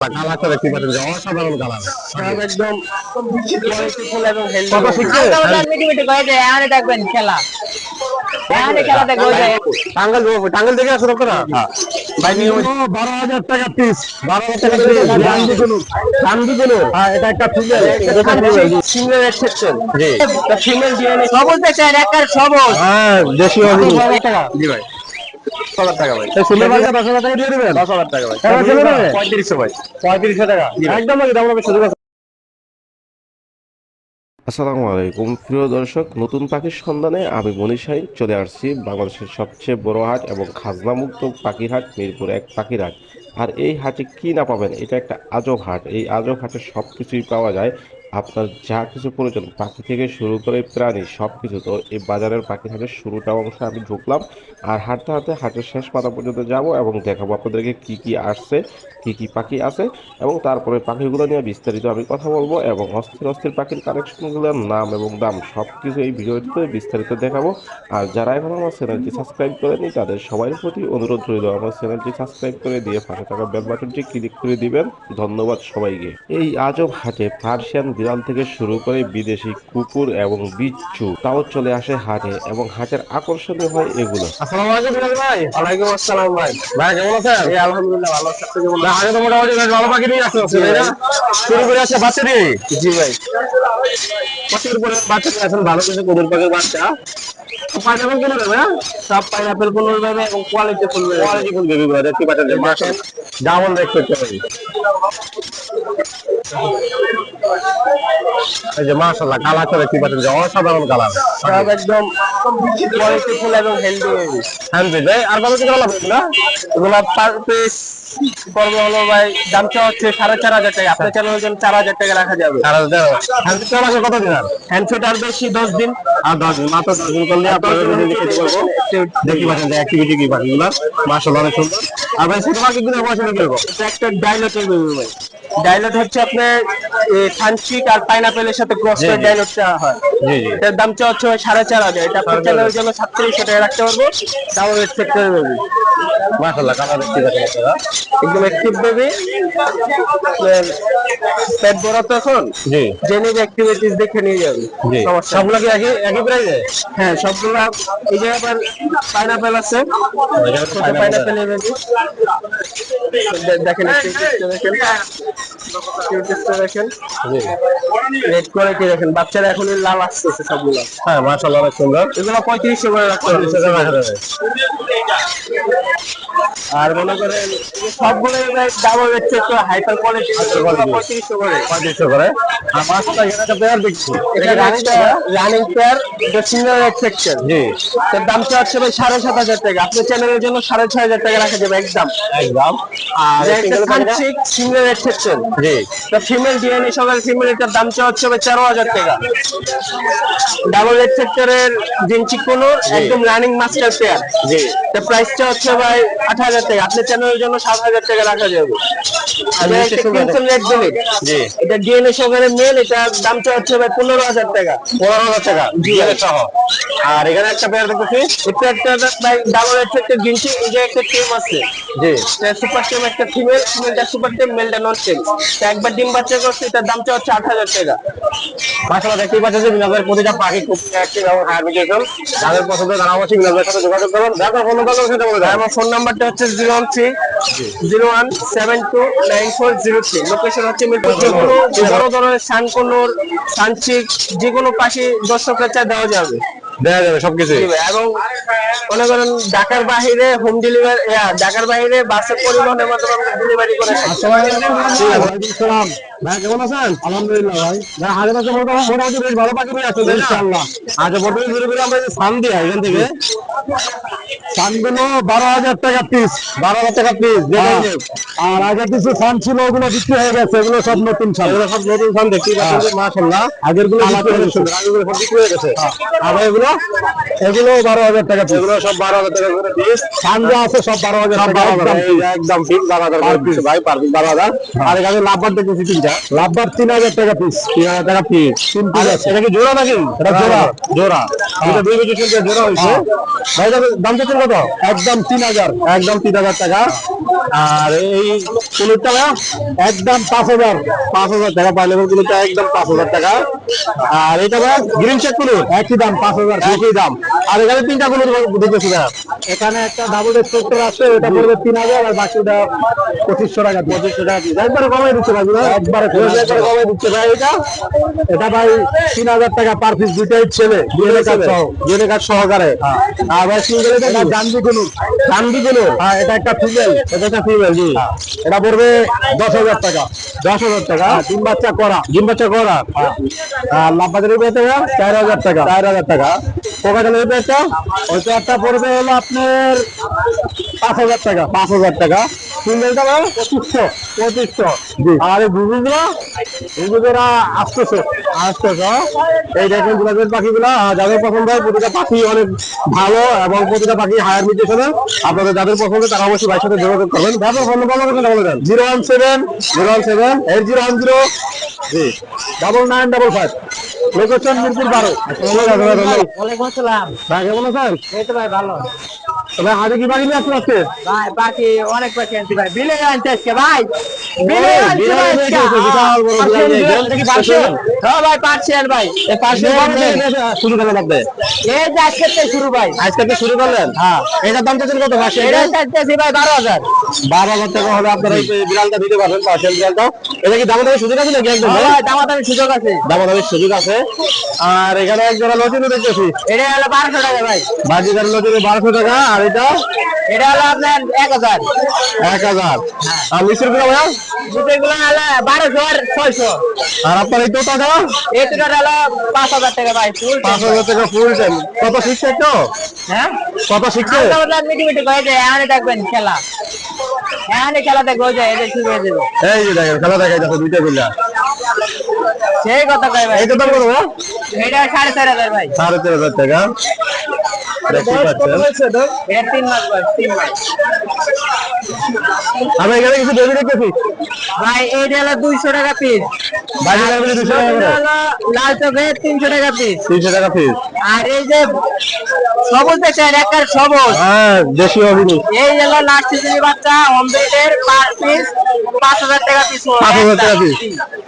কালারটা দেখতে পাচ্ছেন যে অসাধারণ কালার একদম কোয়ালিটিফুল এবং হেলদি কত শিখছে মিটি মিটি করে যায় এখানে দেখবেন খেলা। এখানে খেলা দেখবে যায় টাঙ্গাল টাঙ্গাল থেকে আসুন আপনারা। ভাই বারো হাজার টাকা পিস টাকা পিস গান্ধী গুলো গান্ধী গুলো হ্যাঁ এটা একটা ফিমেল সিঙ্গেল এক্সেপশন জি। দ্য ফিমেল ডিএনএ সবুজ দেখছেন একার সবুজ। হ্যাঁ জি ভাই। হাজার টাকা ভাই। এই সুন্দর দশ হাজার টাকা দিয়ে দেবেন? দশ হাজার টাকা ভাই। কেমন ছেলে দেবে? পঁয়ত্রিশশো ভাই। পঁয়ত্রিশশো টাকা। একদম দাম হবে সুযোগ আছে। আসসালামু আলাইকুম। প্রিয় দর্শক নতুন পাখির সন্ধানে আমি মনীষাই চলে আসছি বাংলাদেশের সবচেয়ে বড় হাট এবং খাজনামুক্ত পাখির হাট মিরপুর এক পাখির হাট। আর এই হাটে কি না পাবেন? এটা একটা আজব হাট। এই আজব হাটে সব কিছুই পাওয়া যায়। আপনার যা কিছু প্রয়োজন, পাখি থেকে শুরু করে প্রাণী সব কিছু তো এই বাজারের পাখি হাটের শুরুটা অংশে আমি ঢুকলাম। আর হাঁটতে হাঁটতে হাটের শেষ পাতা পর্যন্ত যাব এবং দেখাবো আপনাদেরকে কি কি আসছে, কি কি পাখি আছে এবং তারপরে পাখিগুলো নিয়ে বিস্তারিত আমি কথা বলব এবং অস্থির অস্থির পাখির কালেকশনগুলোর নাম এবং দাম সব কিছু এই ভিডিওটিতে বিস্তারিত দেখাবো। আর যারা এখন আমার চ্যানেলটি সাবস্ক্রাইব করেনি তাদের সবার প্রতি অনুরোধ রইল আমার চ্যানেলটি সাবস্ক্রাইব করে দিয়ে পাশে থাকা বেল বাটনটি ক্লিক করে দিবেন। ধন্যবাদ সবাইকে। এই আজব হাটে পার্সিয়ান বিড়াল থেকে শুরু করে বিদেশি কুকুর এবং বিচ্ছু তাও চলে আসে হাটে এবং হাটের আকর্ষণীয় হয় এগুলো। আসসালামু আলাইকুম বিলাল ভাই। ওয়ালাইকুম আসসালাম ভাই। ভাই কেমন আছেন? এই আলহামদুলিল্লাহ ভালো আছি। আপনি কেমন না, তো মোটামুটি বেশ ভালো পাখি নিয়ে আসতে তাই না? শুরু করে আছে বাচ্চা দিয়ে জি ভাই। প্রচুর করে বাচ্চা নিয়ে ভালো কিছু গরুর পাখির বাচ্চা। পাইনাপেল কিনে দেবে হ্যাঁ? সব পাইনাপেল ফুল পাবে এবং quality full quality full baby গুলো দেখতে পাচ্ছেন যে ডাবল রেট করতে পারি এই যে মাশাআল্লাহ কালারটা দেখতে পাচ্ছেন যে অসাধারণ কালার। সব একদম কোয়ালিটি ফুল এবং হেলদি হ্যান্ডমেড ভাই আর কত লাগবে না? এগুলা পার পিস পড়বে হলো ভাই দামটা হচ্ছে সাড়ে চার হাজার টাকা। আপনার চ্যানেলের জন্য চার হাজার টাকা রাখা যাবে। কত দিন আর? হ্যান্ডফিট আর বেশি দশ দিন। আর দশ দিন মাত্র দশ দিন করলে আপনাদের যদি পারব। দেখতে পাচ্ছেন যে অ্যাক্টিভিটি কি পাখিগুলো মাশাআল্লাহ অনেক সুন্দর। আর ভাই ছোট পাখিগুলো পয়সা কীরকম? এটা একটা ডাইলটের বেবি ভাই। ডাইলট হচ্ছে আপনার সানচিক আর পাইনাপেলের সাথে ক্রস করে। ডাইলটটা হয়। এটার দামটা হচ্ছে সাড়ে চার হাজার। এটা আপনার চ্যানেলের জন্য সাতত্রিশশো টাকা রাখতে পারব। তাও রেট সেক্টরের বেবি মাশাআল্লাহ কালার দেখতে পাচ্ছেন আপনারা। একদম অ্যাক্টিভ বেবি পেট বড় তো এখন? জি। জেনিক অ্যাক্টিভিটিস দেখে নিয়ে যাবে। জি। সমস্যা নেই। সবগুলো কি একই একই প্রাইসে হ্যাঁ সবগুলো এই যে আবার পাইনাপেল আছে। পাইনাপেল বেবি দেখেন দেখেন। দেখেন। রেড করে কি দেখেন। বাচ্চারা এখন লাল আসতেছে সবগুলো। হ্যাঁ মাশাআল্লাহ অনেক সুন্দর। এগুলো পঁয়ত্রিশশো করে রাখতে হবে। আর মনে করেন সবগুলো ডাবল রেট একটু হাইপার কোয়ালিটি পঁয়ত্রিশশো করে। পঁয়ত্রিশশো করে। আর এখানে পেয়ার দেখছি। রানিং রানিং পেয়ার এটা সিঙ্গেল সেকশন জি। তার দামটা হচ্ছে ভাই সাড়ে সাত হাজার টাকা। আপনার চ্যানেলের জন্য সাড়ে ছয় হাজার টাকা রাখা যাবে একদম। একদম। আর সিঙ্গেল সেকশন জি। তা ফিমেল ডিএনএ সকাল ফিমেল এটার দামটা হচ্ছে ভাই তেরো হাজার টাকা। ডাবল রেড সেক্টরের জিনচি কোনো একদম রানিং মাস্টার পেয়ার জি। তা প্রাইসটা হচ্ছে ভাই আট হাজার টাকা। আপনার চ্যানেলের জন্য সাত হাজার টাকা রাখা যাবে। আর নিচে একটা শুকানো? ক্রিমসন রেড বেলিট জি। এটা ডিএনএ সহকারে মেল এটার দামটা হচ্ছে ভাই পনেরো হাজার টাকা। পনেরো হাজার টাকা। জি। সহ। আর এখানে একটা পেয়ার দেখতেছি। এটা একটা ভাই ডাবল রেড সেক্টর জিনচি এই যে একটা টিম আছে। জি। সুপার টিম একটা ফিমেল ফিমেলটা সুপার টিম মেলটা নন টিম একবার ডিম বাচ্চা করছে এটার দামটা হচ্ছে আট হাজার টাকা। মাশাআল্লাহ দেখতেই পাচ্ছেন যে বিনোদের প্রতিটা পাখি খুব অ্যাক্টিভ এবং হায়ার মিউটেশন যাদের পছন্দ তারা অবশ্যই বিনোদের সাথে যোগাযোগ করবেন দেখো ফোন কল সেটা বলে দেয় আমার ফোন নাম্বারটা হচ্ছে zero one three zero one seven two nine four zero three. Location হচ্ছে মিরপুর কোনো বড় ধরনের সানকোনোর, সানচিক যে কোনো পাশে দর্শকরা চা দেওয়া যাবে। দেওয়া যাবে সবকিছু এবং মনে করেন ঢাকার বাহিরে হোম ডেলিভারি ঢাকার বাহিরে বাসের পরিবহনের মাধ্যমে আমরা ডেলিভারি করে থাকি। ভাই কেমন আছেন? আলহামদুলিল্লাহ ভাই। ভাই হাজার কাছে মোটামুটি মোটামুটি বেশ ভালো পাখি নিয়ে আসছেন ইনশাআল্লাহ। আচ্ছা মোটামুটি ধরে করে আমরা সান দিই এখান থেকে। সানগুলো বারো হাজার টাকা পিস বারো হাজার টাকা পিস আর আগে কিছু সান ছিল ওগুলো বিক্রি হয়ে গেছে এগুলো সব নতুন সান এগুলো সব নতুন সান দেখতে পাচ্ছেন মাশাআল্লাহ। আগেরগুলো বিক্রি হয়ে গেছে আগেরগুলো সব বিক্রি হয়ে গেছে। আর এগুলো এগুলো বারো হাজার টাকা এগুলো সব বারো হাজার টাকা করে পিস আছে সব বারো হাজার একদম একদম ঠিক বারো হাজার পিস ভাই পার পিস বারো হাজার। আর এখানে লাভবার দেখতেছি তিনটা। লাভবার তিন হাজার টাকা পিস তিন হাজার টাকা পিস তিন পিস আছে। এটা কি জোড়া নাকি? এটা জোড়া। জোড়া। এটা দুই কেজি জোড়া হয়েছে। ভাই দাম- দাম চাচ্ছেন কত? একদম তিন হাজার। একদম তিন হাজার টাকা। আর এই কুলুরটা একদম পাঁচ হাজার। পাঁচ হাজার টাকা কুলুরটা একদম পাঁচ হাজার টাকা। আর এটা গ্রিন চেক কুলুর? একই দাম পাঁচ হাজার। একই দাম। আর এখানে তিনটা গরু দুধ বেশি ভাইয়া এখানে একটা ডাবল স্ট্রোকটার আছে ওটা পড়বে তিন হাজার আর বাকিটা পঁচিশশো টাকা পঁচিশশো টাকা। একবারে কমাই দিচ্ছে ভাই একবারে একবারে কমাই দিচ্ছে ভাই এটা এটা ভাই তিন হাজার টাকা পার পিস দুইটাই ছেলে ডিএনএ কার্ড সহ। ডিএনএ কার্ড সহকারে। আর ভাই সিঙ্গেল এটা গান্ধী গুলো গান্ধী গুলো হ্যাঁ এটা একটা ফিমেল এটা একটা ফিমেল জি। এটা পড়বে দশ হাজার টাকা। দশ হাজার টাকা? ডিম বাচ্চা করা। ডিম বাচ্চা করা? আর লাভবাজারের পেতে চার হাজার টাকা। চার হাজার টাকা। কোকাটালের পেতে ওই পেয়ারটা পড়বে হলো আপনার পাঁচ হাজার টাকা পাঁচ হাজার টাকা। সিঙ্গেলটা ভাই পঁচিশশো পঁচিশশো। আর এই বুবুগুলো আসতেছে আসতেছে এই দেখেন গুলাবের পাখিগুলা যাদের পছন্দ হয় প্রতিটা পাখি অনেক ভালো এবং প্রতিটা পাখি হায়ার মিউটেশনে আপনাদের যাদের পছন্দ তারা অবশ্যই ভাইয়ের সাথে যোগাযোগ করবেন। ব্যাপার ফোন নম্বর বলে দেন? Zero one seven zero one seven eight zero one zero. জি। Double nine double five location Mirpur বারো ভাই কেমন আছেন? এই তো ভাই ভালো। ভাই হাতে কি নিয়ে আসছেন আজকে? ভাই বাকি অনেক পাখি আনছি ভাই। বিলে আনতে আজকে ভাই। বিলে আনছি ভাই আনতে বিশাল বড় বিলে নিয়ে পার্সিয়ান এসেছে। এটা কি বিলে। পার্সিয়ান? হ্যাঁ ভাই ভাই। এই শুরু করেন আপনি? এই যে আজকে থেকে শুরু ভাই। আজকে তো শুরু করলেন? হ্যাঁ। এটার দাম চাচ্ছেন কত পাঁচশো এটা চাইতেছি ভাই বারো হাজার। বারো হাজার টাকা হলে আপনারা এই বিড়ালটা দিতে পারবেন পার্সেল বিড়ালটা। এটা কি দাম দামের সুযোগ আছে নাকি একদম হ্যাঁ ভাই দামাদামি সুযোগ আছে। দাম দামের সুযোগ আছে। আর এখানে এক জোড়া লটিনো দেখতেছি। এটা হলো বারোশো টাকা ভাই। বাজিদার লটিনো বারোশো টাকা আর এটা এটা হলো আপনার এক হাজার। এক হাজার। আর মিশ্রগুলো ভাইয়া? দুটোগুলো হলো বারোশো আর ছয়শো। আর আপনার এই তোতাটা? এই দুটোটা হলো পাঁচ হাজার টাকা ভাই ফুল পাঁচ হাজার টাকা ফুল টাইম কত শিখছে তো হ্যাঁ? কত শিখছে? মিটি মিটি করে যে এখানে দেখবেন খেলা। এখানে খেলা দেখব যে এটা শুরু হয়ে যাবে এই যে দেখেন খেলা দেখাই যাচ্ছে দুইটা গুলা। সেই কথা কয় ভাই। দাম কত ভাইয়া? এটা সাড়ে চার হাজার ভাই। সাড়ে চার হাজার টাকা। দেখতে এটা তিন মাস বয়স তিন আমি এখানে কিছু বেবি দেখতেছি। ভাই এইটা হলো দুইশো টাকা পিস লাল চপে তিনশো টাকা পিস তিনশো টাকা পিস আর এই যে সবুজ দেশের একের সবুজ। হ্যাঁ দেশীয় অভিনী এই হলো লাস্ট বাচ্চা অমৃতের পার পিস পাঁচ হাজার টাকা পিস পাঁচ হাজার টাকা পিস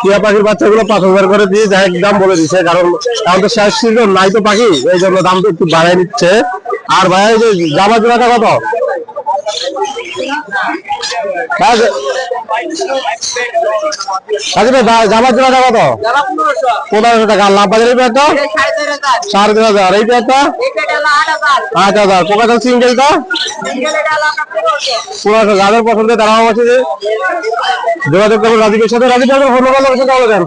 টিয়া পাখির বাচ্চাগুলো পাঁচ হাজার করে দিয়ে দাম বলে দিচ্ছে কারণ এখন তো শেষ সিজন নাই তো পাখি এই জন্য দাম তো একটু বাড়াই দিচ্ছে আর ভাই যে জামা জোড়াটা কত? জামা জোড়াটা কত? যারা পনেরোশো টাকা। আর লাভ বাজারের পেয়ারটা? সাড়ে তিন হাজার। এই পেয়ারটা? আট হাজার কোকাটাল সিঙ্গেলটা? পনেরোশো। যাদের পছন্দ তারা অবশ্যই যোগাযোগ করবেন রাজীবের সাথে। রাজীব ফোন নম্বর লোকেশন কবে দেন।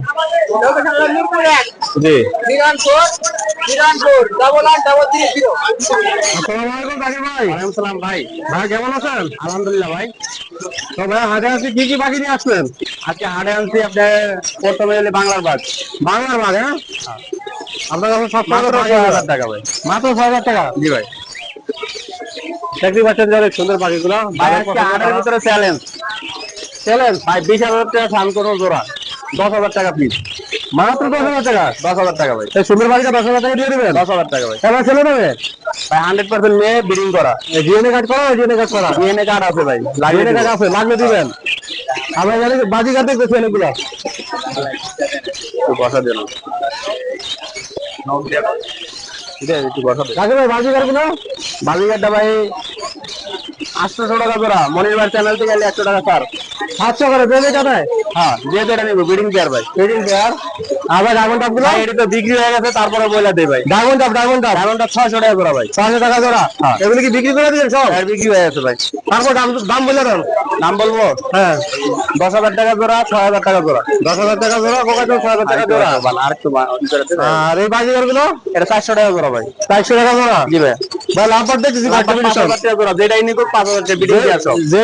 জি। ভাই। ওয়ালাইকুম আছেন? আলহামদুলিল্লাহ ভাই। তো ভাই হাটে আনছি কি কি পাখি নিয়ে আসলেন? আজকে হাটে আনছি আপনার প্রথমে এলে বাংলার বাঘ। বাংলার বাঘ হ্যাঁ? আপনার কাছে সব মাত্র ছয় হাজার টাকা ভাই। মাত্র ছয় হাজার টাকা? জি ভাই। পাচ্ছেন যে অনেক সুন্দর পাখিগুলো। হাটের ভিতরে চ্যালেঞ্জ চ্যালেঞ্জ ভাই বিশ হাজার টাকা স্নান করো জোড়া। দশ হাজার টাকা পিস মাত্র দশ হাজার টাকা। দশ হাজার টাকা ভাই। সুন্দর পাখিটা দশ হাজার টাকা দিয়ে দেবেন? দশ হাজার টাকা ভাই। এবার ছেলে দেবে ভাই হান্ড্রেড পার্সেন্ট মেয়ে ব্রিডিং করা। ডিএনএ কার্ড করা ডিএনএ কার্ড করা? ডিএনএ কার্ড আছে ভাই। ডিএনএ কার্ড আছে লাগলে দিবেন। আমরা জানি বাজি কার্ড দেখতেছি অনেকগুলো। বসা দেন। ভাই আটশোশো টাকা জোড়া। মনিরবার চ্যানেল থেকে একশো টাকা ছাড়। সাতশো করে দেবে টাকায় হ্যাঁ যেহেতু এটা নিবো ব্রিডিং পেয়ার ভাই ব্রিডিং পেয়ার আবার ডায়মন্ড টাপগুলো? এটা তো বিক্রি হয়ে গেছে তারপরে বইলা দেই ভাই। ডায়মন্ড টাপ ডায়মন্ড টাপ ডায়মন্ড টাপ ছয়শো টাকা জোড়া ভাই। ছয়শো টাকা জোড়া? এগুলো কি বিক্রি করে দিয়েছেন সব? হ্যাঁ বিক্রি হয়ে গেছে ভাই। তারপর দাম দাম বলে দেন। নাম বলব? হ্যাঁ। দশ হাজার টাকা জোড়া ছয় হাজার টাকা জোড়া। দশ হাজার টাকা জোড়া কোকা ছয় হাজার টাকা জোড়া। আর একটু আর এই বাজিগারগুলো এটা চারশো টাকা জোড়া ভাই। চারশো টাকা জোড়া? জি ভাই। ভাই লাভ পার দেখতেছি যেটাই নিকো পাঁচ হাজার টাকা বিডিং দিয়ে যে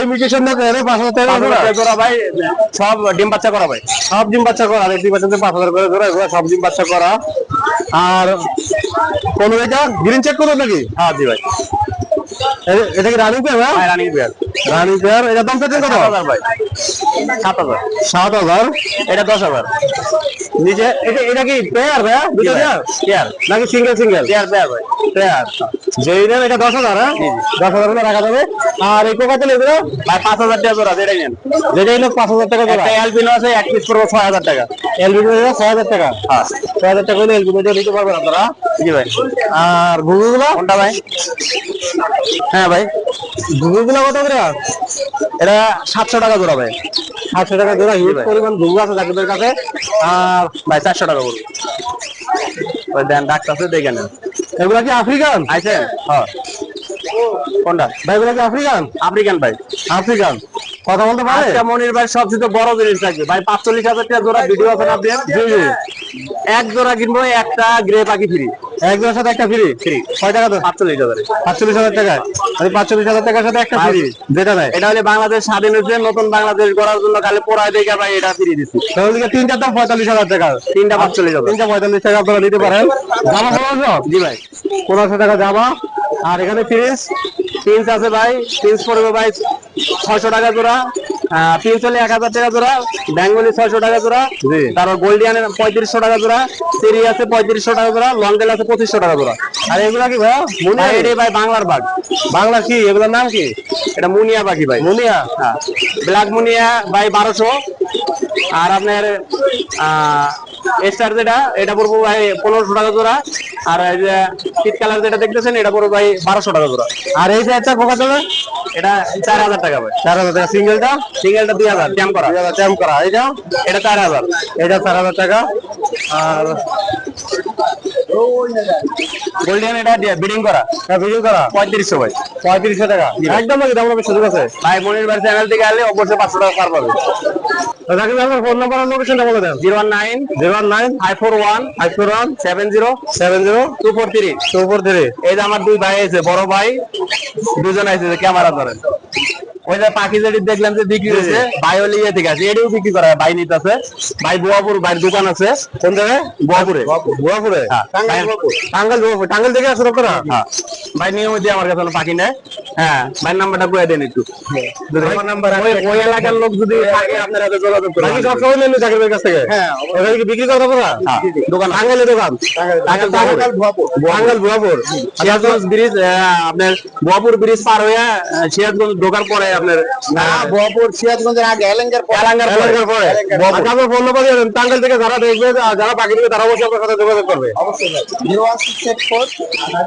দেখে এর পাঁচ হাজার টাকা জোড়া। ভাই সব ডিম বাচ্চা করা ভাই। সব ডিম বাচ্চা করা দেখতে পাচ্ছেন যে পাঁচ হাজার করে জোড়া এগুলো সব ডিম বাচ্চা করা। আর কোন এটা? গ্রিন চেক করো নাকি? হ্যাঁ জি ভাই। এটা কি running pair running pair running pair এটা দাম কত? ভাই। সাত হাজার। সাত হাজার? এটা দশ হাজার। নিচে এটা এটা কি পেয়ার ভাই দুটো পেয়ার পেয়ার নাকি সিঙ্গেল সিঙ্গেল পেয়ার পেয়ার ভাই পেয়ার যেই নেন এটা দশ হাজার হ্যাঁ? দশ হাজার হলে রাখা যাবে। আর এই কোকাতেল এগুলো ভাই পাঁচ হাজার টাকা জোড়া যেটাই নেন। যেটাই লোক পাঁচ হাজার টাকা জোড়া। একটা আছে এক পিস পড়ব ছয় হাজার টাকা। এলবি ছয় হাজার টাকা। ছয় হাজার টাকা হলে এলবি নিতে পারবেন আপনারা। জি ভাই। আর ঘুঘুগুলো? কোনটা ভাই? হ্যাঁ ভাই। ঘুঘুগুলো কত করে? এটা সাতশো টাকা জোড়া ভাই। সাতশো টাকা জোড়া হিউজ পরিমাণ ঘুঘু আছে জাকিবের কাছে। আর ভাই চারশো টাকা বলুন। ওই দেন ডাক্তার দেখে নেন। এগুলা কি আফ্রিকান? আইছেন? হ্যাঁ। কোনটা? ভাই এগুলা কি আফ্রিকান? আফ্রিকান ভাই। আফ্রিকান। কথা বলতে পারে? আজকে মনির ভাই সবচেয়ে বড় জিনিস থাকবে। ভাই পাঁচচল্লিশ হাজার টাকা জোড়া ভিডিও আছে না এক জোড়া কিনবো একটা গ্রে পাখি ফ্রি এক জোড়ার সাথে একটা ফ্রি ফ্রি কয় টাকা তো পাঁচচল্লিশ হাজারে পাঁচচল্লিশ হাজার টাকা। আমি পাঁচচল্লিশ হাজার টাকার সাথে একটা ফ্রি যেটা নেয় এটা হলে বাংলাদেশ স্বাধীন হয়েছে নতুন বাংলাদেশ গড়ার জন্য খালি পড়ায় দেখে ভাই এটা ফিরিয়ে দিচ্ছি তাহলে তিনটা দাম পঁয়তাল্লিশ হাজার টাকা। তিনটা পাঁচচল্লিশ হাজার তিনটা পঁয়তাল্লিশ টাকা আপনারা নিতে পারেন। জামা পনেরোশো জি ভাই। পনেরোশো টাকা জামা। আর এখানে ফ্রিজ পিন্স আছে ভাই পিন্স পড়বে ভাই ছয়শো টাকা জোড়া। হলে এক হাজার টাকা জোড়া বেঙ্গলি ছয়শো টাকা জোড়া তারপর গোল্ডিয়ানের পঁয়ত্রিশশো টাকা জোড়া সিরি আছে পঁয়ত্রিশশো টাকা জোড়া লন্ডেল আছে পঁচিশশো টাকা জোড়া। আর এগুলা কি ভাই? মুনিয়া এটাই ভাই বাংলার বাঘ। বাংলা কি? এগুলোর নাম কি? এটা মুনিয়া পাখি ভাই। মুনিয়া? হ্যাঁ। ব্ল্যাক মুনিয়া ভাই বারোশো। আর আপনার স্টার যেটা এটা পড়ব ভাই পনেরোশো টাকা জোড়া। আর এই যে শীত কালার যেটা দেখতেছেন এটা পড়ব ভাই বারোশো টাকা জোড়া। আর এই যে একটা পোকা দেবে এটা চার হাজার টাকা ভাই। চার হাজার টাকা। সিঙ্গেলটা? সিঙ্গেলটা দুই হাজার ট্যাম করা। দুই হাজার ট্যাম করা। এটা এটা চার হাজার। এটা চার হাজার টাকা। আর গোল্ডেন এটা বিডিং করা। ভিডিও করা। পঁয়ত্রিশশো ভাই। পঁয়ত্রিশশো টাকা। একদম নাকি দাম হবে সুযোগ আছে? ভাই মনির ভাই চ্যানেল থেকে আসলে অবশ্যই পাঁচশো টাকা পার পাবে। আপনার ফোন নাম্বার আর লোকেশনটা বলে দেন। Zero one nine zero one nine five four one five four one seven zero seven zero two four three. Two four three. এই যে আমার দুই ভাই আছে বড় ভাই দুজন আছে যে ক্যামেরা ধরেন ওই যে পাখি যেটি দেখলাম যে বিক্রি হয়েছে ভাই হলে ইয়ে থেকে আছে এটিও বিক্রি করা ভাই নিতে আছে ভাই বুয়াপুর ভাইয়ের দোকান আছে কোন জায়গায়? বুয়াপুরে। গোয়াপুরে হ্যাঁ। টাঙ্গাইল গোয়াপুর টাঙ্গাইল থেকে আসো আপনারা? হ্যাঁ। ভাই নিয়মিত আমার কাছে পাখি নেয়। হ্যাঁ ভাইয়ের নাম্বারটা করে দেন একটু। ওই- ওই এলাকার লোক যদি থাকে আপনার হাতে যোগাযোগ করে বাকি সব সময় নেন জাকিরের কাছ থেকে? ওখানে কি বিক্রি করতে পারা দোকান। টাঙ্গাইলের দোকান? টাঙ্গাইল বুয়াপুর। টাঙ্গাইল বুয়াপুর। সিরাজগঞ্জ ব্রিজ আপনার বুয়াপুর ব্রিজ পার হয়ে সিরাজগঞ্জ ঢোকার পরে আপনার বোয়াপুর সিরাজগঞ্জের আগে এলেঙ্গার পরে। এলাকার পরে। ফোন নাম্বার দিয়ে দেন টাঙ্গাইল থেকে যারা দেখবে যারা বাকি থেকে তারা অবশ্যই আপনার সাথে যোগাযোগ করবে। অবশ্যই zero one six eight four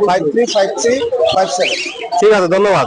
five three five three five seven ঠিক আছে ধন্যবাদ।